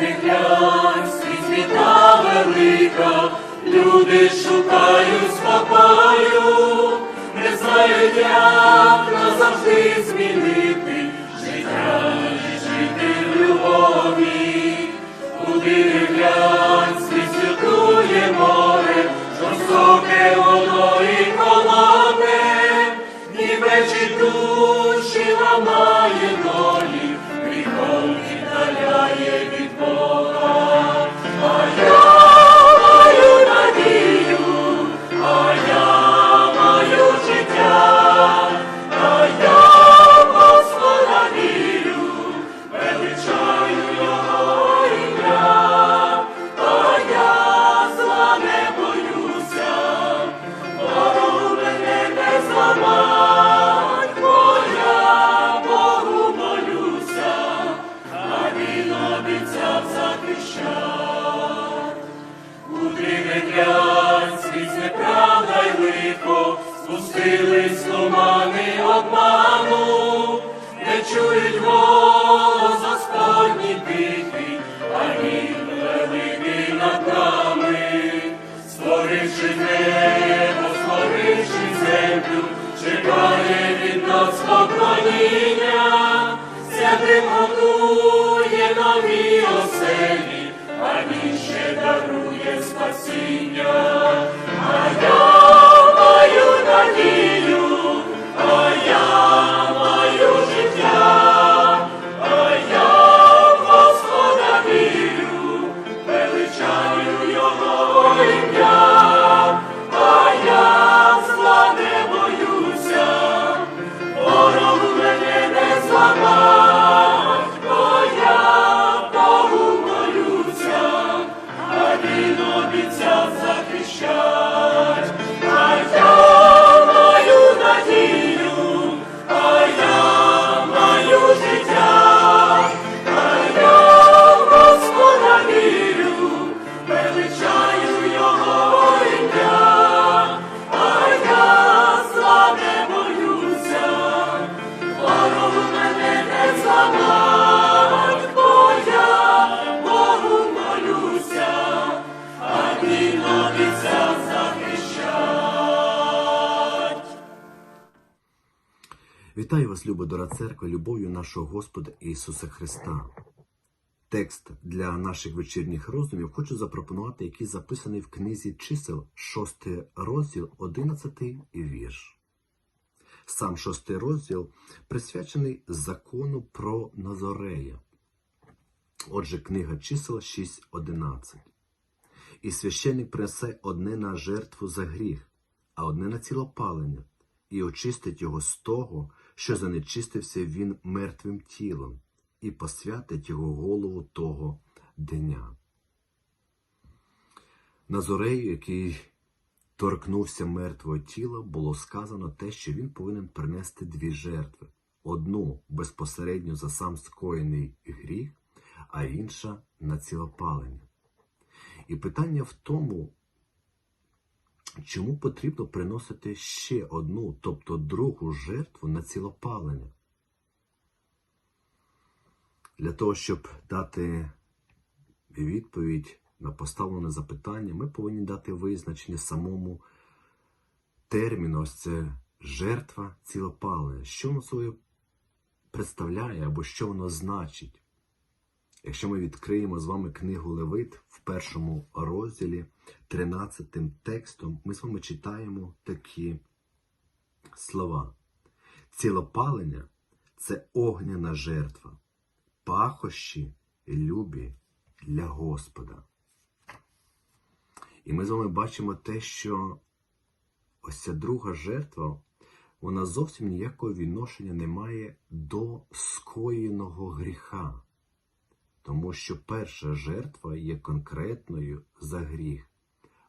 не глянь, світа велика, люди шукають спокою, не знають, як назавжди змінити життя в любові. Куди не глянь, світ святує море, жорстоке воно і холодне, нівечі душі ламає Вітаю вас, люба дора церква, любов'ю нашого Господа Ісуса Христа. Текст для наших вечірніх роздумів хочу запропонувати, який записаний в книзі чисел, 6 розділ, 11 вірш. Сам шостий розділ присвячений закону про Назорея. Отже, книга чисел 6.11. І священник принесе одне на жертву за гріх, а одне на цілопалення, і очистить його з того, що занечистився він мертвим тілом, і посвятить його голову того дня. Назорею, який торкнувся мертвого тіла, було сказано те, що він повинен принести дві жертви: одну безпосередньо за сам скоєний гріх, а інша на цілопалення. І питання в тому, чому потрібно приносити ще одну, тобто другу жертву на цілопалення? Для того, щоб дати відповідь на поставлене запитання, ми повинні дати визначення самому терміну, ось це жертва цілопалення. Що воно собою представляє або що воно значить? Якщо ми відкриємо з вами книгу Левит в першому розділі 13 текстом, ми з вами читаємо такі слова. Цілопалення це огняна жертва, пахощі любі для Господа. І ми з вами бачимо те, що ось ця друга жертва, вона зовсім ніякого відношення не має до скоєного гріха. Тому що перша жертва є конкретною за гріх,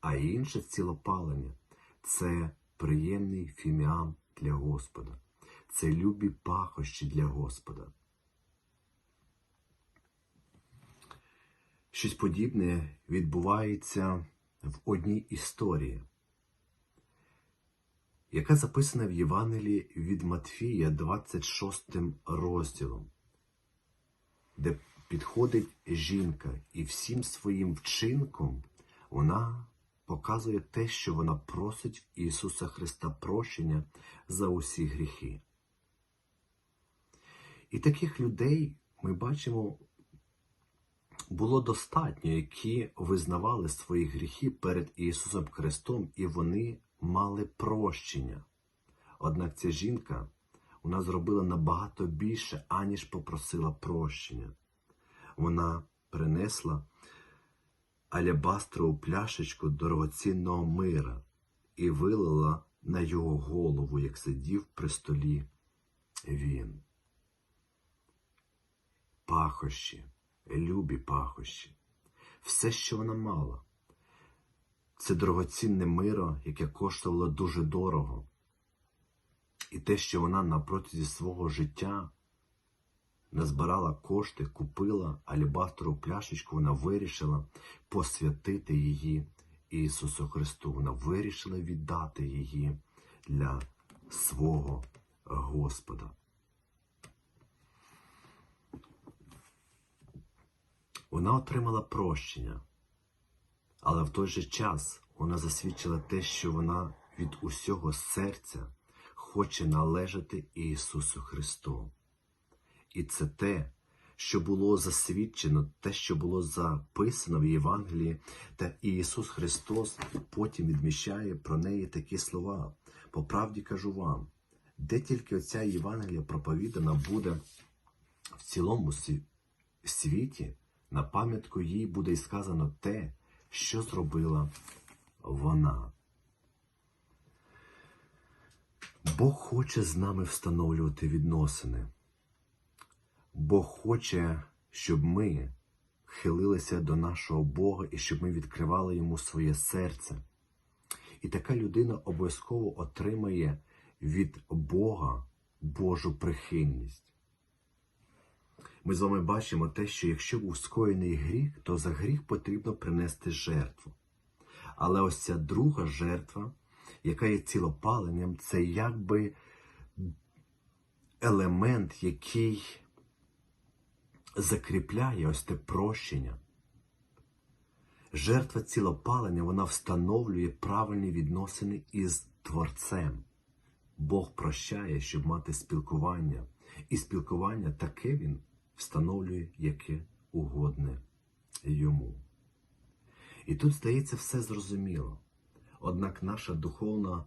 а інше цілопалення це приємний фіміам для Господа, це любі пахощі для Господа. Щось подібне відбувається в одній історії, яка записана в Євангелії від Матфія 26 розділом, де підходить жінка і всім своїм вчинком вона показує те, що вона просить Ісуса Христа прощення за усі гріхи. І таких людей ми бачимо було достатньо, які визнавали свої гріхи перед Ісусом Христом, і вони мали прощення. Однак ця жінка вона зробила набагато більше, аніж попросила прощення. Вона принесла алябастрову пляшечку дорогоцінного мира і вилила на його голову, як сидів при столі він. Пахощі, любі пахощі, все, що вона мала. Це дорогоцінне миро, яке коштувало дуже дорого. І те, що вона на протязі свого життя назбирала кошти, купила алібастрову пляшечку, вона вирішила посвятити її Ісусу Христу. Вона вирішила віддати її для свого Господа. Вона отримала прощення, але в той же час вона засвідчила те, що вона від усього серця хоче належати Ісусу Христу. І це те, що було засвідчено, те, що було записано в Євангелії, та Ісус Христос потім відміщає про неї такі слова. По правді кажу вам, де тільки оця Євангелія проповідана буде в цілому світі, на пам'ятку їй буде й сказано те, що зробила вона. Бог хоче з нами встановлювати відносини. Бог хоче, щоб ми хилилися до нашого Бога і щоб ми відкривали йому своє серце. І така людина обов'язково отримає від Бога Божу прихильність. Ми з вами бачимо те, що якщо був скоєний гріх, то за гріх потрібно принести жертву. Але ось ця друга жертва, яка є цілопаленням, це якби елемент, який закріпляє ось те прощення. Жертва цілопалення вона встановлює правильні відносини із Творцем. Бог прощає, щоб мати спілкування. І спілкування таке він встановлює, яке угодне йому. І тут здається все зрозуміло. Однак наша духовна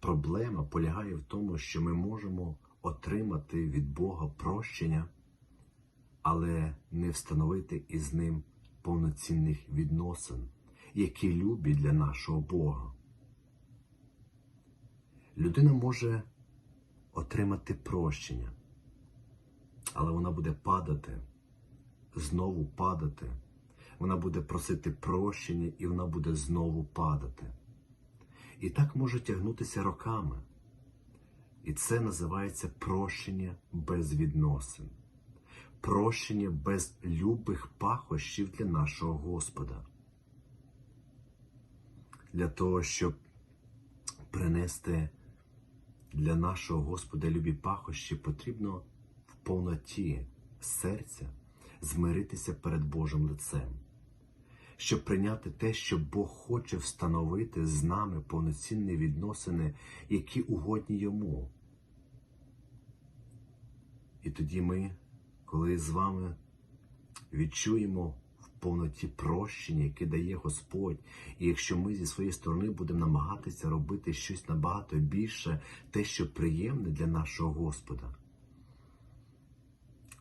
проблема полягає в тому, що ми можемо отримати від Бога прощення, але не встановити із ним повноцінних відносин, які любі для нашого Бога. Людина може отримати прощення, але вона буде падати, знову падати. Вона буде просити прощення і вона буде знову падати. І так може тягнутися роками. І це називається прощення без відносин, прощення без любих пахощів для нашого Господа. Для того, щоб принести для нашого Господа любі пахощі, потрібно в повноті серця змиритися перед Божим лицем щоб прийняти те, що Бог хоче встановити з нами повноцінні відносини, які угодні йому. І тоді ми, коли з вами відчуємо в повноті прощення, яке дає Господь, і якщо ми зі своєї сторони будемо намагатися робити щось набагато більше, те, що приємне для нашого Господа,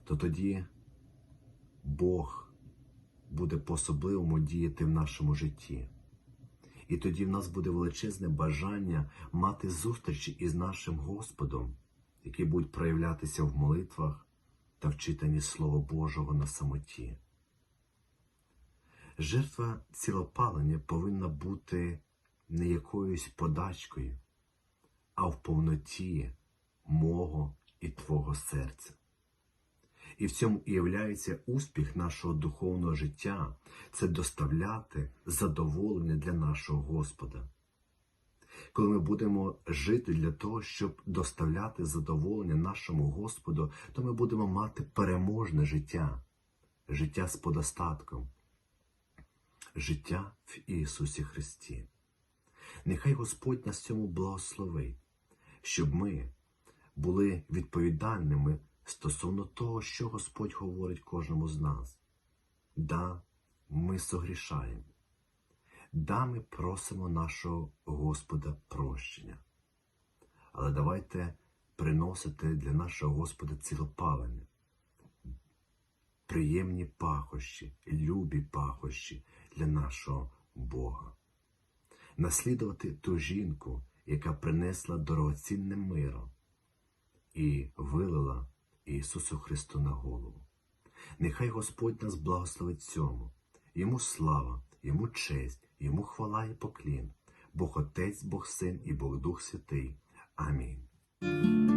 то тоді Бог буде по-особливому діяти в нашому житті. І тоді в нас буде величезне бажання мати зустрічі із нашим Господом, які будуть проявлятися в молитвах та в Слова Божого на самоті. Жертва цілопалення повинна бути не якоюсь подачкою, а в повноті мого і Твого серця. І в цьому і являється успіх нашого духовного життя це доставляти задоволення для нашого Господа. Коли ми будемо жити для того, щоб доставляти задоволення нашому Господу, то ми будемо мати переможне життя. життя з подостатком, життя в Ісусі Христі. Нехай Господь нас цьому благословить, щоб ми були відповідальними стосовно того, що Господь говорить кожному з нас. Да, ми согрішаємо. Да, ми просимо нашого Господа прощення. Але давайте приносити для нашого Господа цілопалене, приємні пахощі, любі пахощі для нашого Бога. Наслідувати ту жінку, яка принесла дорогоцінне миро і вилила Ісусу Христу на голову. Нехай Господь нас благословить цьому. Йому слава, йому честь, йому хвала і поклін. Бог Отець, Бог Син і Бог Дух Святий. Амінь.